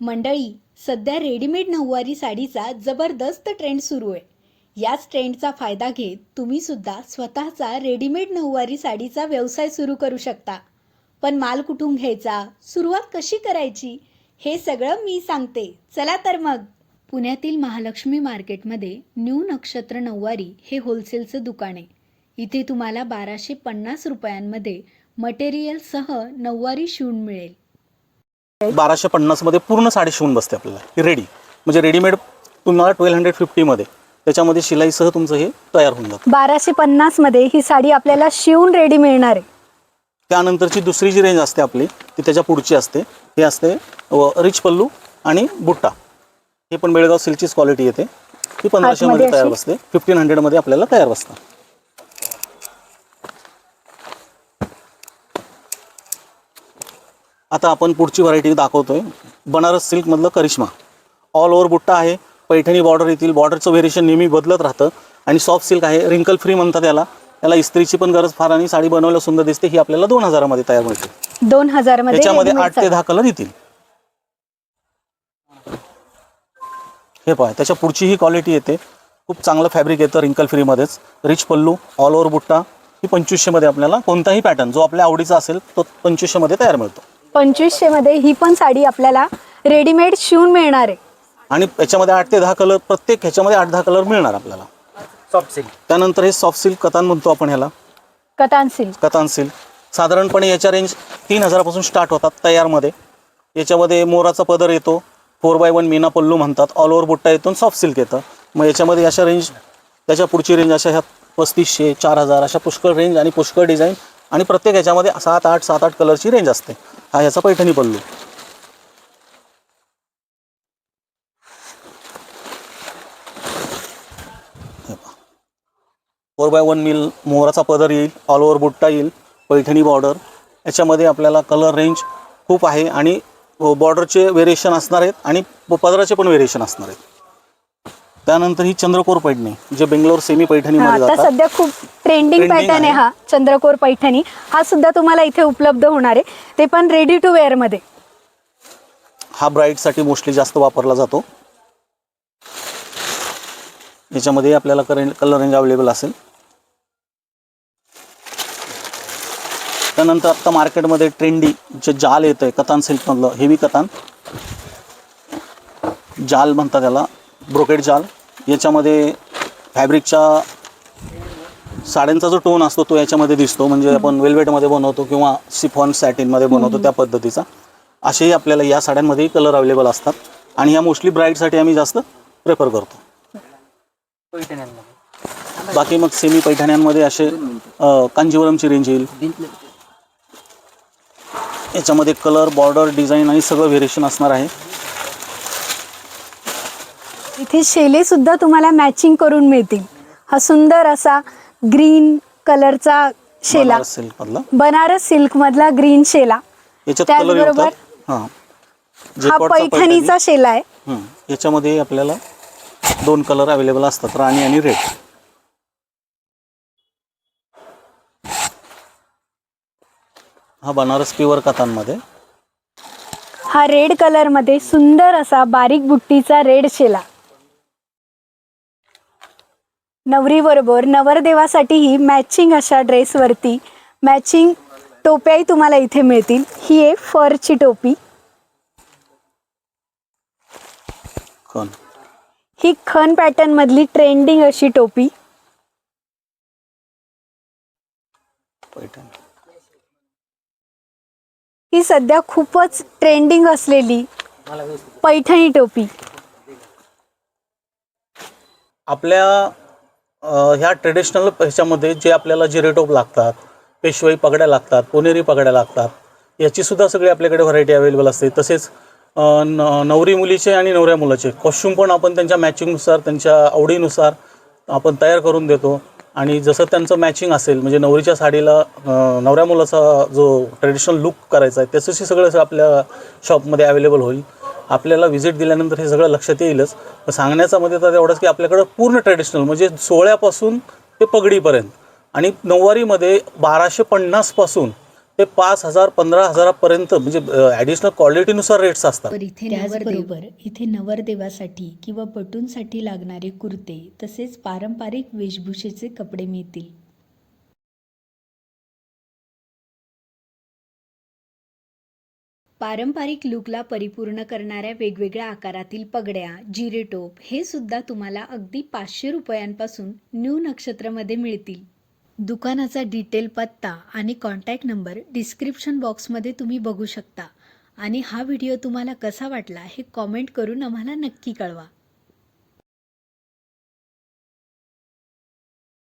मंडळी सध्या रेडीमेड नऊवारी साडीचा जबरदस्त ट्रेंड सुरू आहे. याच ट्रेंडचा फायदा घेत तुम्ही सुद्धा स्वतःचा रेडीमेड नऊवारी साडीचा व्यवसाय सुरू करू शकता. पण माल कुठून घ्यायचा? सुरुवात कशी करायची? हे सगळं मी सांगते. चला तर मग. पुण्यातील महालक्ष्मी मार्केटमध्ये न्यू नक्षत्र नऊवारी हे होलसेलचं दुकान आहे. इथे तुम्हाला बाराशे पन्नास रुपयांमध्ये मटेरियलसह नऊवारी शिवून मिळेल. बाराशे पन्नासमध्ये पूर्ण साडी शिवून बसते आपल्याला. रेडी म्हणजे रेडीमेड तुम्हाला ट्वेल्व हंड्रेड फिफ्टीमध्ये त्याच्यामध्ये शिलाईसह तुमचं हे तयार होऊन जातं. बाराशे पन्नासमध्ये ही साडी आपल्याला शिवून रेडी मिळणार आहे. त्यानंतरची दुसरी जी रेंज असते आपली ती त्याच्या पुढची असते. हे असते रिच पल्लू आणि बुट्टा. हे पण बेळगाव सिल्कचीच क्वालिटी येते. ही पंधराशेमध्ये तयार? बसते. फिफ्टीन हंड्रेडमध्ये आपल्याला तयार बसतं. आता आपण पुढची व्हरायटी दाखवतोय. बनारस सिल्कमधलं करिश्मा. ऑल ओव्हर बुट्टा आहे पैठणी बॉर्डर येतील बॉर्डरचं व्हेरिएशन नेहमी बदलत राहतं. आणि सॉफ्ट सिल्क आहे रिंकल फ्री म्हणतात याला. याला इस्त्रीची पण गरज फार आणि साडी बनवायला सुंदर दिसते ही आपल्याला दोन हजारामध्ये तयार मिळते. दोन हजारमध्ये याच्यामध्ये readymade आठ ते. दहा कलर येतील. हे पहा त्याच्या पुढची ही क्वालिटी येते. खूप चांगलं फॅब्रिक येतं रिंकल फ्रीमध्येच रिच पल्लू ऑल ओव्हर बुट्टा. ही पंचवीसशेमध्ये आपल्याला कोणताही पॅटर्न जो आपल्या आवडीचा असेल तो पंचवीसशेमध्ये तयार मिळतो. पंचवीसशे मध्ये ही पण साडी आपल्याला रेडीमेड शिवून मिळणार आहे. आणि याच्यामध्ये आठ ते दहा कलर प्रत्येक ह्याच्यामध्ये आठ दहा कलर मिळणार आपल्याला. सॉफ्ट सिल्क त्यानंतर हे सॉफ्ट सिल्क कतान म्हणतो आपण ह्याला. कतान सिल्क कतान सिल्क साधारणपणे याच्या रेंज तीन हजारापासून स्टार्ट होतात तयारमध्ये. याच्यामध्ये मोराचा पदर येतो. Four by one Meena pallu म्हणतात. ऑल ओव्हर बुट्टा येतो सॉफ्ट सिल्क येतं. मग याच्यामध्ये अशा रेंज त्याच्या पुढची रेंज अशा ह्या पस्तीसशे चार हजार अशा पुष्कळ रेंज आणि पुष्कळ डिझाईन आणि प्रत्येक याच्यामध्ये सात आठ सात आठ कलरची रेंज असते. हा ह्याचा Paithani pallu four by one mill मोहराचा पदर येईल ऑल ओव्हर बुट्टा येईल पैठणी बॉर्डर याच्यामध्ये आपल्याला कलर रेंज खूप आहे आणि बॉर्डरचे व्हेरिएशन असणार आहेत आणि पदराचे पण व्हेरिएशन असणार आहेत. त्यानंतर ही चंद्रकोर पैठणी जे बेंगलोर सेमी हा, पैठणीमध्ये आता जातात. सध्या खूप ट्रेंडिंग Trending पॅटर्न आहे आहे. हा चंद्रकोर पैठणी. हा सुद्धा तुम्हाला इथे उपलब्ध होणार आहे. ते पण रेडी टू वेअरमध्ये. हा ब्राईडसाठी मोस्टली जास्त वापरला जातो. याच्यामध्ये आपल्याला कलर रेंज अवेलेबल असेल. त्यानंतर आत्ता मार्केटमध्ये ट्रेंडी जे जाल येतं आहे कतान सिल्कमधलं हेवी कतान. जाल म्हणतात त्याला ब्रोकेड जाल. याच्यामध्ये फॅब्रिकच्या साड्यांचा जो टोन असतो तो याच्यामध्ये दिसतो. म्हणजे आपण वेल्वेटमध्ये बनवतो किंवा सिफॉन सॅटिनमध्ये बनवतो त्या पद्धतीचा. असेही आपल्याला या साड्यांमध्येही कलर अवेलेबल असतात. आणि ह्या मोस्टली ब्राईडसाठी आम्ही जास्त प्रेफर करतो. बाकी मग सेमी पैठण्यांमध्ये असे कांजीवरमची रेंज येईल. याच्यामध्ये कलर बॉर्डर डिझाईन आणि सगळं व्हेरिएशन असणार आहे. इथे शेले सुद्धा तुम्हाला मॅचिंग करून मिळतील. हा सुंदर असा ग्रीन कलरचा शेला. बनारस सिल्कमधला? बनारस सिल्क मधला ग्रीन शेला. याच्यात त्याचबरोबर येतात हां. हा जेकॉटचा पैठणीचा शेला आहे. हं. याच्यामध्ये आपल्याला दोन कलर अवेलेबल असतात राणी आणि रेड. हा बनारस प्युअर कथांमध्ये. हा रेड कलरमध्ये सुंदर असा बारीक बुट्टीचा रेड शेला. नवरी बरोबर नवरदेवासाठीही मॅचिंग अशा ड्रेसवरती मॅचिंग टोप्याही तुम्हाला इथे मिळतील. ही आहे फरची टोपी. ही खन पॅटर्न मधली ट्रेंडिंग अशी टोपी. ही सध्या खूपच ट्रेंडिंग असलेली पैठणी टोपी. आपल्या ह्या ट्रेडिशनल ह्याच्यामध्ये जे आपल्याला जिरेटोप लागतात पेशवाई पगड्या लागतात पुणेरी पगड्या लागतात याचीसुद्धा सगळी आपल्याकडे व्हरायटी अवेलेबल असते. तसेच न नवरी मुलीचे आणि नवऱ्या मुलाचे कॉस्च्युम पण आपण त्यांच्या मॅचिंगनुसार त्यांच्या आवडीनुसार आपण तयार करून देतो. आणि जसं त्यांचं मॅचिंग असेल म्हणजे नवरीच्या साडीला नवऱ्या मुलाचा जो ट्रेडिशनल लुक करायचा आहे त्याचंही सगळं आपल्या शॉपमध्ये अवेलेबल होईल. आपल्याला व्हिजिट दिल्यानंतर हे सगळं लक्षात येईलच. सांगण्याचा मध्ये तर एवढंच की आपल्याकडं पूर्ण ट्रेडिशनल म्हणजे सोहळ्यापासून ते पगडीपर्यंत. आणि नऊवारीमध्ये बाराशे पन्नासपासून ते पाच हजार पंधरा हजारापर्यंत म्हणजे ॲडिशनल क्वालिटीनुसार रेट्स असतात. तर इथे त्याचबरोबर इथे नवरदेवासाठी किंवा पटूंसाठी लागणारे कुर्ते तसेच पारंपरिक वेशभूषेचे कपडे मिळतील. पारंपरिक लुकला परिपूर्ण करणाऱ्या वेगवेगळ्या आकारातील पगड्या जिरेटोप हे सुद्धा तुम्हाला अगदी पाचशे रुपयांपासून न्यू नक्षत्रमध्ये मिळतील. दुकानाचा डिटेल पत्ता आणि कॉन्टॅक्ट नंबर डिस्क्रिप्शन बॉक्समध्ये तुम्ही बघू शकता. आणि हा व्हिडिओ तुम्हाला कसा वाटला हे कॉमेंट करून आम्हाला नक्की कळवा.